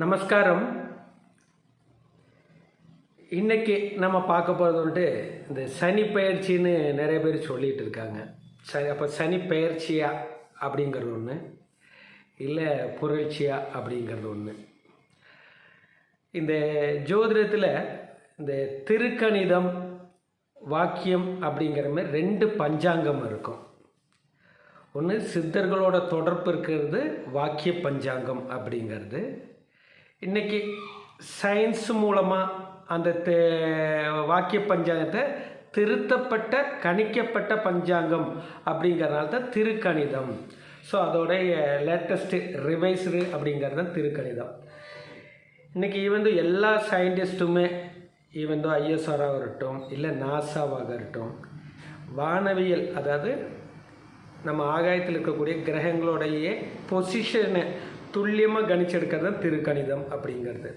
நமஸ்காரம். இன்றைக்கி நம்ம பார்க்க போகிறது வந்துட்டு இந்த சனி பயிற்சின்னு நிறைய பேர் சொல்லிகிட்டு இருக்காங்க. சரி அப்போ சனி பயிற்சியா அப்படிங்கிறது ஒன்று இல்லை புரட்சியா அப்படிங்கிறது ஒன்று இந்த ஜோதிடத்தில் இந்த திருக்கணிதம் வாக்கியம் அப்படிங்கிற மாதிரி ரெண்டு பஞ்சாங்கம் இருக்கும். ஒன்று சித்தர்களோட தொடர்பு இருக்கிறது வாக்கிய பஞ்சாங்கம் அப்படிங்கிறது. இன்றைக்கி சயின்ஸ் மூலமாக அந்த தே- வாக்கிய பஞ்சாங்கத்தை திருத்தப்பட்ட கணிக்கப்பட்ட பஞ்சாங்கம் அப்படிங்கிறனால தான் திருக்கணிதம். ஸோ அதோடைய லேட்டஸ்ட்டு ரிவைஸ்டு அப்படிங்கிறது தான் திருக்கணிதம். இன்றைக்கி வந்து எல்லா சயின்டிஸ்ட்டுமே ஈவன் தோ ஐஎஸ்ஆராக இருக்கட்டும் இல்லை நாசாவாக இருக்கட்டும் வானவியல் அதாவது நம்ம ஆகாயத்தில் இருக்கக்கூடிய கிரகங்களுடைய பொசிஷனை துல்லியமாக கணிச்செடுக்கிறது தான் திருக்கணிதம் அப்படிங்கிறது.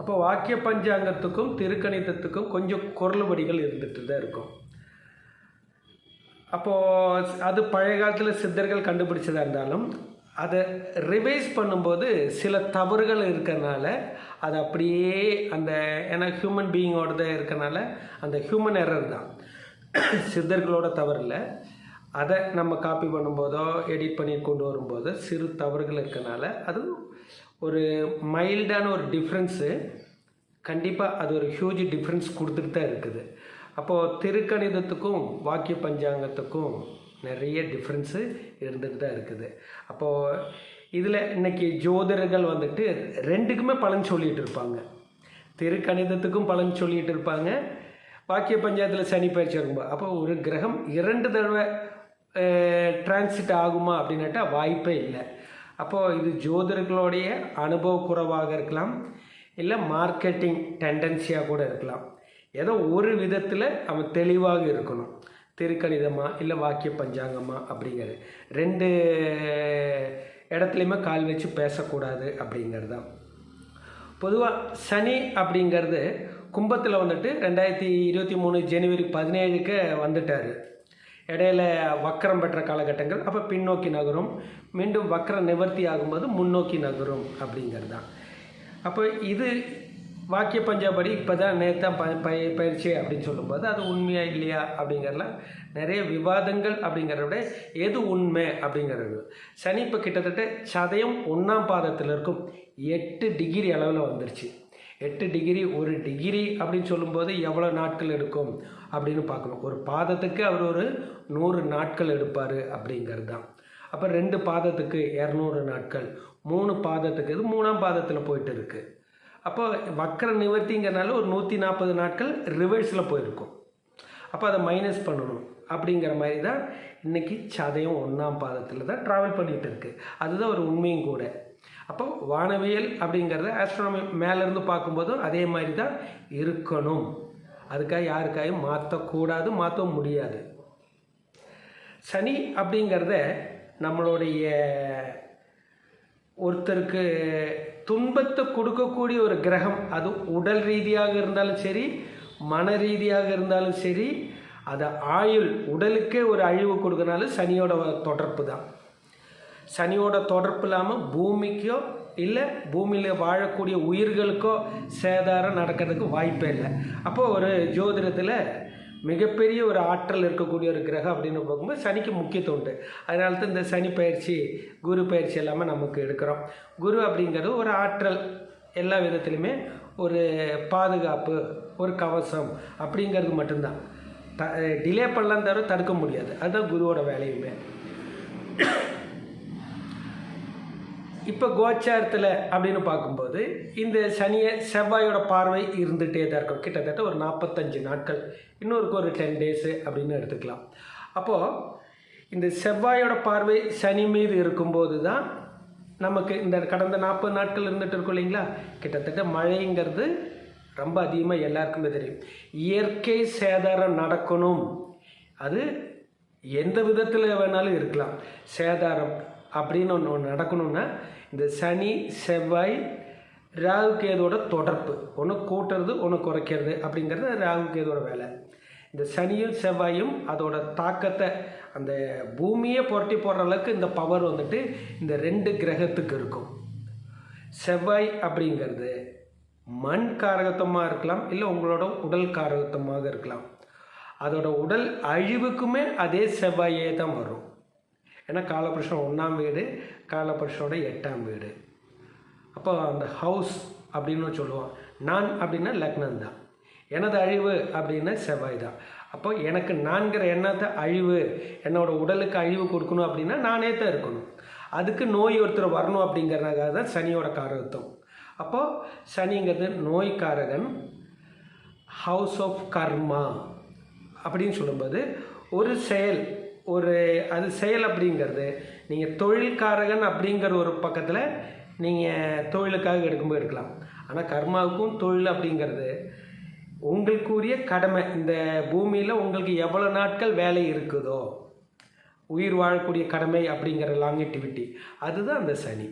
அப்போ வாக்கிய பஞ்சாங்கத்துக்கும் திருக்கணிதத்துக்கும் கொஞ்சம் குரலுபடிகள் இருந்துட்டு தான் இருக்கும். அப்போது அது பழைய காலத்தில் சித்தர்கள் கண்டுபிடிச்சதாக இருந்தாலும் அதை ரிவைஸ் பண்ணும்போது சில தவறுகள் இருக்கிறனால அது அப்படியே அந்த ஏன்னா ஹியூமன் பீயிங்கோட இருக்கிறனால அந்த ஹியூமன் எரர் தான். சித்தர்களோட தவறு இல்லை. அதை நம்ம காப்பி பண்ணும்போதோ எடிட் பண்ணி கொண்டு வரும்போதோ சிறு தவறுகள் இருக்கனால அது ஒரு மைல்டான ஒரு டிஃப்ரென்ஸு கண்டிப்பாக அது ஒரு ஹியூஜ் டிஃப்ரென்ஸ் கொடுத்துட்டு தான் இருக்குது. அப்போது திருக்கணிதத்துக்கும் வாக்கிய பஞ்சாங்கத்துக்கும் நிறைய டிஃப்ரென்ஸு இருந்துட்டு தான் இருக்குது. அப்போது இதில் இன்னைக்கு ஜோதிடர்கள் வந்துட்டு ரெண்டுக்குமே பலன் சொல்லிகிட்டு இருப்பாங்க. திருக்கணிதத்துக்கும் பலன் சொல்லிகிட்டு இருப்பாங்க. வாக்கிய பஞ்சாயத்தில் சனி பயிற்சி இருக்கும்போது அப்போ ஒரு கிரகம் இரண்டு தடவை டிரான்சிட் ஆகுமா அப்படின்னாட்டா வாய்ப்பே இல்லை. அப்போது இது ஜோதிடர்களுடைய அனுபவ குறைவாக இருக்கலாம் இல்லை மார்க்கெட்டிங் டெண்டன்சியாக கூட இருக்கலாம். ஏதோ ஒரு விதத்தில் அவன் தெளிவாக இருக்கணும். திருக்கணிதமாக இல்லை வாக்கிய பஞ்சாங்கமாக அப்படிங்கிறது. ரெண்டு இடத்துலையுமே கால் வச்சு பேசக்கூடாது அப்படிங்கிறது தான் பொதுவாக சனி அப்படிங்கிறது கும்பத்தில் வந்துட்டு ரெண்டாயிரத்தி இருபத்தி மூணு ஜனவரி பதினேழுக்கு வந்துட்டார். இடையில வக்கரம் பெற்ற காலகட்டங்கள் அப்போ பின்னோக்கி நகரும். மீண்டும் வக்கர நிவர்த்தி ஆகும்போது முன்னோக்கி நகரும் அப்படிங்கிறது. தான் அப்போ இது வாக்கிய பஞ்சாபடி இப்போ தான் நேத்தான் ப பய பயிற்சி அப்படின்னு சொல்லும்போது அது உண்மையா இல்லையா அப்படிங்கிறலாம் நிறைய விவாதங்கள் அப்படிங்கிறத விட எது உண்மை அப்படிங்கிறது. சனி இப்போ கிட்டத்தட்ட சதயம் ஒன்றாம் பாதத்தில் இருக்கும். எட்டு டிகிரி அளவில் வந்துருச்சு. எட்டு டிகிரி ஒரு டிகிரி அப்படின்னு சொல்லும்போது எவ்வளோ நாட்கள் எடுக்கும் அப்படின்னு பார்க்கணும். ஒரு பாதத்துக்கு அவர் ஒரு நூறு நாட்கள் எடுப்பார் அப்படிங்கிறது தான் அப்போ ரெண்டு பாதத்துக்கு இரநூறு நாட்கள் மூணு பாதத்துக்கு இது மூணாம் பாதத்தில் போயிட்டு இருக்குது அப்போ வக்கர நிவர்த்திங்கிறனால ஒரு நூற்றி நாற்பது நாட்கள் ரிவர்ஸில் போயிருக்கும். அப்போ அதை மைனஸ் பண்ணணும் அப்படிங்கிற மாதிரி தான் இன்றைக்கி சதயம் ஒன்றாம் பாதத்தில் தான் ட்ராவல் பண்ணிகிட்டு இருக்குது அதுதான் ஒரு உண்மையும் கூட. அப்போ வானவியல் அப்படிங்கிறத ஆஸ்ட்ரானமி மேலேருந்து பார்க்கும்போதும் அதே மாதிரி தான் இருக்கணும். அதுக்காக யாருக்காயும் மாற்றக்கூடாது மாற்ற முடியாது. சனி அப்படிங்கிறத நம்மளுடைய ஒருத்தருக்கு துன்பத்தை கொடுக்கக்கூடிய ஒரு கிரகம். அது உடல் ரீதியாக இருந்தாலும் சரி மன ரீதியாக இருந்தாலும் சரி அது ஆயுள் உடலுக்கே ஒரு அழிவு கொடுக்கறனால சனியோட தொடர்பு தான் சனியோட தொடர்பு இல்லாமல் பூமிக்கோ இல்லை பூமியில் வாழக்கூடிய உயிர்களுக்கோ சேதாரம் நடக்கிறதுக்கு வாய்ப்பே இல்லை. அப்போது ஒரு ஜோதிடத்தில் மிகப்பெரிய ஒரு ஆற்றல் இருக்கக்கூடிய ஒரு கிரகம் அப்படின்னு பார்க்கும்போது சனிக்கு முக்கியத்துவம் உண்டு. அதனால தான் இந்த சனி பயிற்சி குரு பயிற்சி எல்லாமே நமக்கு எடுக்கிறோம். குரு அப்படிங்கிறது ஒரு ஆற்றல். எல்லா விதத்துலையுமே ஒரு பாதுகாப்பு ஒரு கவசம் அப்படிங்கிறது மட்டும்தான். த டிலே பண்ணலாம் தவிர தடுக்க முடியாது. அதுதான் குருவோட வேலையுமே. இப்போ கோச்சாரத்தில் அப்படின்னு பார்க்கும்போது இந்த சனியை செவ்வாயோட பார்வை இருந்துகிட்டே தான் இருக்கும். கிட்டத்தட்ட ஒரு நாற்பத்தஞ்சு நாட்கள். இன்னொருக்கு ஒரு டென் டேஸு அப்படின்னு எடுத்துக்கலாம். அப்போது இந்த செவ்வாயோட பார்வை சனி மீது இருக்கும்போது தான் நமக்கு இந்த கடந்த நாற்பது நாட்கள் இருந்துட்டு இருக்கும் இல்லைங்களா? கிட்டத்தட்ட மழைங்கிறது ரொம்ப அதிகமாக எல்லாருக்குமே தெரியும். இயற்கை சேதாரம் நடக்கணும். அது எந்த விதத்தில் வேணாலும் இருக்கலாம். சேதாரம் அப்படின்னு ஒன்று ஒன்று நடக்கணும்னா இந்த சனி செவ்வாய் ராகு கேதோட தொடர்பு. ஒன்று கூட்டுறது ஒன்று குறைக்கிறது அப்படிங்கிறது ராகு கேதோட வேலை. இந்த சனியும் செவ்வாயும் அதோட தாக்கத்தை அந்த பூமியே புரட்டி போடுற அளவுக்கு இந்த பவர் வந்துட்டு இந்த ரெண்டு கிரகத்துக்கு இருக்கும். செவ்வாய் அப்படிங்கிறது மண் காரகத்தமாக இருக்கலாம் இல்லை உங்களோட உடல் காரகத்தமாக இருக்கலாம். அதோட உடல் அழிவுக்குமே அதே செவ்வாயே தான் வரும். ஏன்னா காலபுருஷன் ஒன்றாம் வீடு காலபுருஷனோட எட்டாம் வீடு. அப்போ அந்த ஹவுஸ் அப்படின்னு சொல்லுவோம். நான் அப்படின்னா லக்னம் தான். எனது அழிவு அப்படின்னா செவ்வாய் தான். அப்போ எனக்கு நான்கிற எண்ணத்தை அழிவு என்னோட உடலுக்கு அழிவு கொடுக்கணும் அப்படின்னா நானே தான் இருக்கணும். அதுக்கு நோய் ஒருத்தர் வரணும் அப்படிங்கிறதுக்காக தான் சனியோட காரகத்துவம். அப்போது சனிங்கிறது நோய்க்காரகன் ஹவுஸ் ஆஃப் கர்மா அப்படின்னு சொல்லும்போது ஒரு செயல் ஒரு அது செயல் அப்படிங்கிறது. நீங்கள் தொழில்காரகன் அப்படிங்கிற ஒரு பக்கத்தில் நீங்கள் தொழிலுக்காக எடுக்கும்போது எடுக்கலாம். ஆனால் கர்மாவுக்கும் தொழில் அப்படிங்கிறது உங்களுக்குரிய கடமை. இந்த பூமியில் உங்களுக்கு எவ்வளோ நாட்கள் வேலை இருக்குதோ உயிர் வாழக்கூடிய கடமை அப்படிங்கிற லாங்கிட்டிவிட்டி அதுதான் அந்த சனி.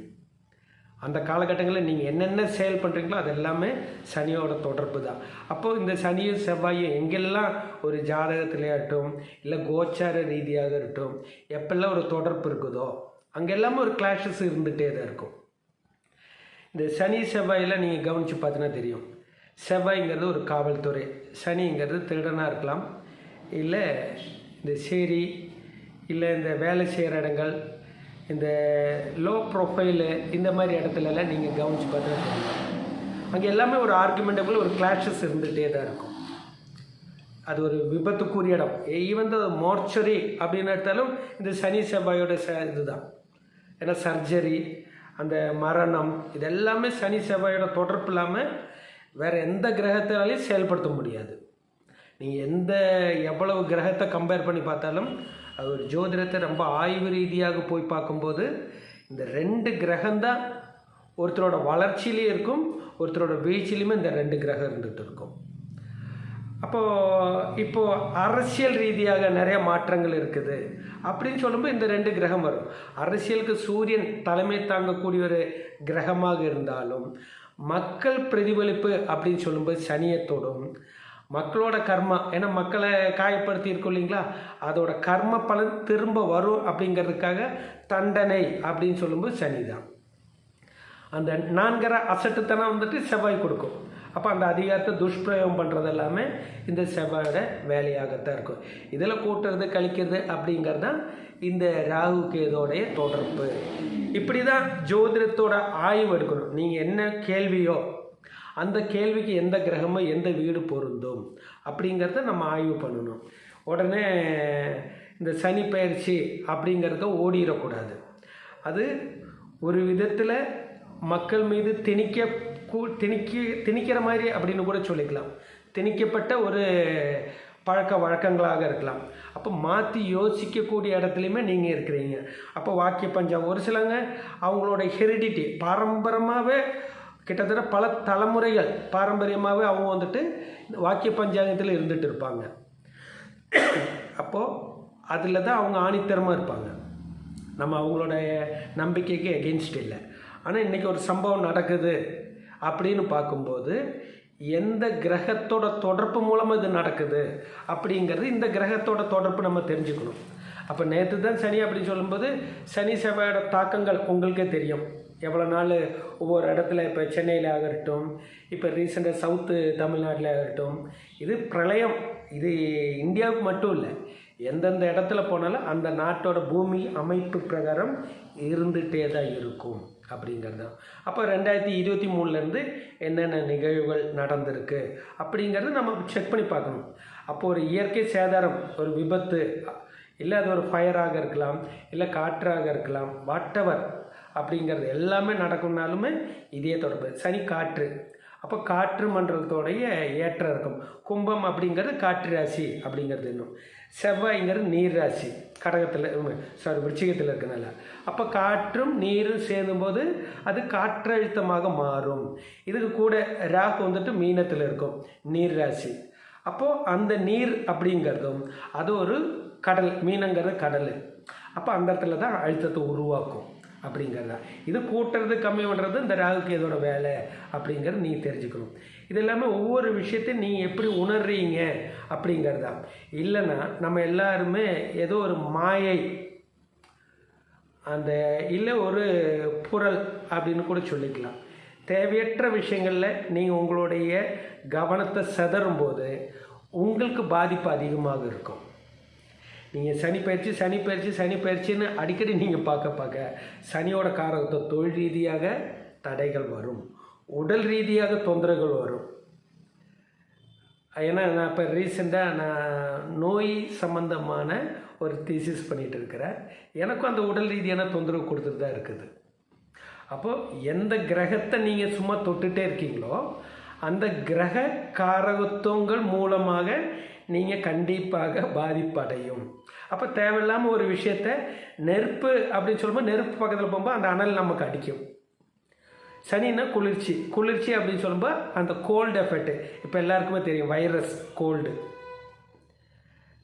அந்த காலகட்டங்களில் நீங்கள் என்னென்ன செயல் பண்ணுறீங்களோ அது எல்லாமே சனியோட தொடர்பு தான் அப்போது இந்த சனியும் செவ்வாயும் எங்கெல்லாம் ஒரு ஜாதகத்திலேயாகட்டும் இல்லை கோச்சார ரீதியாக இருக்கட்டும் எப்பெல்லாம் ஒரு தொடர்பு இருக்குதோ அங்கே ஒரு கிளாஷஸ் இருந்துகிட்டே தான் இருக்கும். இந்த சனி செவ்வாயெல்லாம் நீங்கள் கவனித்து பார்த்தீங்கன்னா தெரியும். செவ்வாய்ங்கிறது ஒரு காவல்துறை சனிங்கிறது திருடனாக இருக்கலாம் இல்லை இந்த சேரி இல்லை இந்த வேலை செய்கிற இடங்கள் இந்த லோ ப்ரொஃபைலு இந்த மாதிரி இடத்துலலாம் நீங்கள் கவனிச்சு பார்த்தா அங்கே எல்லாமே ஒரு ஆர்குமெண்டபுள் ஒரு கிளாஷஸ் இருந்துகிட்டே தான் இருக்கும். அது ஒரு விபத்துக்குரிய இடம். ஈவன் த மோர்ச்சரி அப்படின்னு எடுத்தாலும் இந்த சனி செவ்வாயோட ச இதுதான். ஏன்னா சர்ஜரி அந்த மரணம் இது எல்லாமே சனி செவ்வாயோட தொடர்பு இல்லாமல் வேறு எந்த கிரகத்தினாலையும் செயல்படுத்த முடியாது. நீங்கள் எந்த எவ்வளவு கிரகத்தை கம்பேர் பண்ணி பார்த்தாலும் அது ஒரு ஜோதிடத்தை ரொம்ப ஆய்வு ரீதியாக போய் பார்க்கும்போது இந்த ரெண்டு கிரகம்தான் ஒருத்தரோட வளர்ச்சியிலையும் இருக்கும் ஒருத்தரோட வீழ்ச்சியிலையுமே இந்த ரெண்டு கிரகம் இருந்துகிட்டு இருக்கும். அப்போது இப்போது அரசியல் ரீதியாக நிறைய மாற்றங்கள் இருக்குது. அப்படின்னு சொல்லும்போது இந்த ரெண்டு கிரகம் வரும். அரசியலுக்கு சூரியன் தலைமை தாங்கக்கூடிய ஒரு கிரகமாக இருந்தாலும் மக்கள் பிரதிபலிப்பு அப்படின்னு சொல்லும்போது சனியத்தோடும் மக்களோட கர்மா ஏன்னா மக்களை காயப்படுத்தி இருக்கும் இல்லைங்களா? அதோட கர்ம பலன் திரும்ப வரும் அப்படிங்கிறதுக்காக தண்டனை அப்படின்னு சொல்லும்போது சனி தான். அந்த நான்கிற அசட்டுத்தனம் வந்துட்டு செவ்வாய் கொடுக்கும். அப்போ அந்த அதிகாரத்தை துஷ்பிரயோகம் பண்ணுறது எல்லாமே இந்த செவ்வாயோட வேலையாகத்தான் இருக்கும். இதில் கூட்டுறது கழிக்கிறது அப்படிங்கிறது தான் இந்த ராகு கேதோடைய தொடர்பு. இப்படி தான் ஜோதிடத்தோட ஆய்வு எடுக்கணும். நீங்கள் என்ன கேள்வியோ அந்த கேள்விக்கு எந்த கிரகமோ எந்த வீடு பொருந்தும் அப்படிங்கிறத நம்ம ஆய்வு பண்ணணும். உடனே இந்த சனி பயிற்சி அப்படிங்கிறத ஓடிடக்கூடாது. அது ஒரு விதத்தில் மக்கள் மீது திணிக்க கூ திணிக்க திணிக்கிற மாதிரி அப்படின்னு கூட சொல்லிக்கலாம். திணிக்கப்பட்ட ஒரு பழக்க வழக்கங்களாக இருக்கலாம். அப்போ மாற்றி யோசிக்கக்கூடிய இடத்துலையுமே நீங்கள் இருக்கிறீங்க. அப்போ வாக்கிய பஞ்சம் ஒரு சிலங்க அவங்களோட ஹெரிடிட்டி பாரம்பரியமாகவே கிட்டத்தட்ட பல தலைமுறைகள் பாரம்பரியமாகவே அவங்க வந்துட்டு வாக்கிய பஞ்சாங்கத்தில் இருந்துட்டு இருப்பாங்க. அப்போது அதில் தான் அவங்க ஆணித்தரமாக இருப்பாங்க. நம்ம அவங்களோட நம்பிக்கைக்கு எகெயின்ஸ்ட் இல்லை. ஆனால் இன்றைக்கி ஒரு சம்பவம் நடக்குது அப்படின்னு பார்க்கும்போது எந்த கிரகத்தோட தொடர்பு மூலமாக இது நடக்குது அப்படிங்கிறது இந்த கிரகத்தோட தொடர்பு நம்ம தெரிஞ்சுக்கணும். அப்போ நேற்று தான் சனி அப்படின்னு சொல்லும்போது சனி செவ்வாயோட தாக்கங்கள் உங்களுக்கே தெரியும். எவ்வளோ நாள் ஒவ்வொரு இடத்துல இப்போ சென்னையில் ஆகட்டும் இப்போ ரீசெண்டாக சவுத்து தமிழ்நாட்டில் ஆகட்டும் இது பிரளயம். இது இந்தியாவுக்கு மட்டும் இல்லை எந்தெந்த இடத்துல போனாலும் அந்த நாட்டோட பூமி அமைப்பு பிரகாரம் இருந்துகிட்டே தான் இருக்கும் அப்படிங்கிறது. தான் அப்போ ரெண்டாயிரத்தி இருபத்தி மூணுலேருந்து என்னென்ன நிகழ்வுகள் நடந்திருக்கு அப்படிங்கிறது நம்ம செக் பண்ணி பார்க்கணும். அப்போ ஒரு இயற்கை சேதாரம் ஒரு விபத்து இல்லை அது ஒரு ஃபயராக இருக்கலாம் இல்லை காற்றாக இருக்கலாம் வாட்டவர் அப்படிங்கிறது எல்லாமே நடக்கும்னாலுமே இதே தொடர்பு. சனி காற்று. அப்போ காற்று மன்றத்தோடைய ஏற்றம் இருக்கும். கும்பம் அப்படிங்கிறது காற்று ராசி அப்படிங்கிறது இன்னும். செவ்வாய்ங்கிறது நீர் ராசி. கடகத்தில் சாரி விருச்சிகத்தில் இருக்கனால. அப்போ காற்றும் நீரும் சேர்ந்தும்போது அது காற்றழுத்தமாக மாறும். இதுக்கு கூட ராகு வந்துட்டு மீனத்தில் இருக்கும். நீர் ராசி. அப்போது அந்த நீர் அப்படிங்கிறதும் அது ஒரு கடல் மீனங்கிறது கடல். அப்போ அந்த இடத்துல தான் அழுத்தத்தை உருவாக்கும். அப்படிங்கிறதா. இது கூட்டுறது கம்மி பண்ணுறது இந்த ராகுக்கு இதோட வேலை அப்படிங்கிறது நீ தெரிஞ்சுக்கணும். இது எல்லாமே ஒவ்வொரு விஷயத்தையும் நீங்கள் எப்படி உணர்றீங்க அப்படிங்கிறதா. இல்லைன்னா நம்ம எல்லாருமே ஏதோ ஒரு மாயை அந்த இல்லை ஒரு புரல் அப்படின்னு கூட சொல்லிக்கலாம். தேவையற்ற விஷயங்களில் நீங்கள் உங்களுடைய கவனத்தை செதறும் போது உங்களுக்கு பாதிப்பு அதிகமாக இருக்கும். நீங்கள் சனி பயிற்சி சனி பயிற்சி சனி பயிற்சின்னு அடிக்கடி நீங்கள் பார்க்க பார்க்க சனியோட காரகத்தை தொழில் ரீதியாக தடைகள் வரும். உடல் ரீதியாக தொந்தரவுகள் வரும். ஏன்னா நான் இப்போ ரீசெண்டாக நான் நோய் சம்மந்தமான ஒரு தீசிஸ் பண்ணிகிட்டு இருக்கிறேன். எனக்கும் அந்த உடல் ரீதியான தொந்தரவு கொடுத்துட்டு தான் இருக்குது. அப்போது எந்த கிரகத்தை நீங்கள் சும்மா தொட்டுகிட்டே இருக்கீங்களோ அந்த கிரக காரகத்துவங்கள் மூலமாக நீங்கள் கண்டிப்பாக பாதிப்படையும். அப்போ தேவையில்லாமல் ஒரு விஷயத்த நெருப்பு அப்படின்னு சொல்லும்போது நெருப்பு பக்கத்தில் போகும்போது அந்த அனல் நமக்கு அடிக்கும். சனின்னா குளிர்ச்சி. குளிர்ச்சி அப்படின்னு சொல்லும்போது அந்த கோல்டு எஃபெக்ட் இப்போ எல்லாருக்குமே தெரியும் வைரஸ் கோல்டு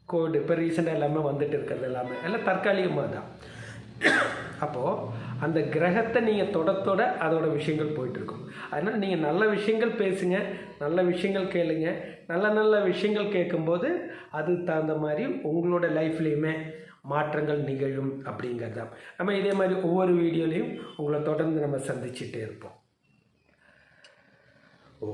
கோல்டு இப்போ ரீசெண்டாக எல்லாமே வந்துட்டு இருக்கிறது எல்லாமே. எல்லாம் தற்காலிகமாக தான் அப்போது அந்த கிரகத்தை நீங்கள் தொட தொட அதோட விஷயங்கள் போயிட்டுருக்கும். அதனால் நீங்கள் நல்ல விஷயங்கள் பேசுங்க நல்ல விஷயங்கள் கேளுங்க நல்ல நல்ல விஷயங்கள் கேட்கும்போது அதுக்கு தகுந்த மாதிரி உங்களோட லைஃப்லேயுமே மாற்றங்கள் நிகழும் அப்படிங்கிறது. தான் நம்ம இதே மாதிரி ஒவ்வொரு வீடியோலையும் உங்களை தொடர்ந்து நம்ம சந்திச்சுட்டே இருப்போம். ஓ.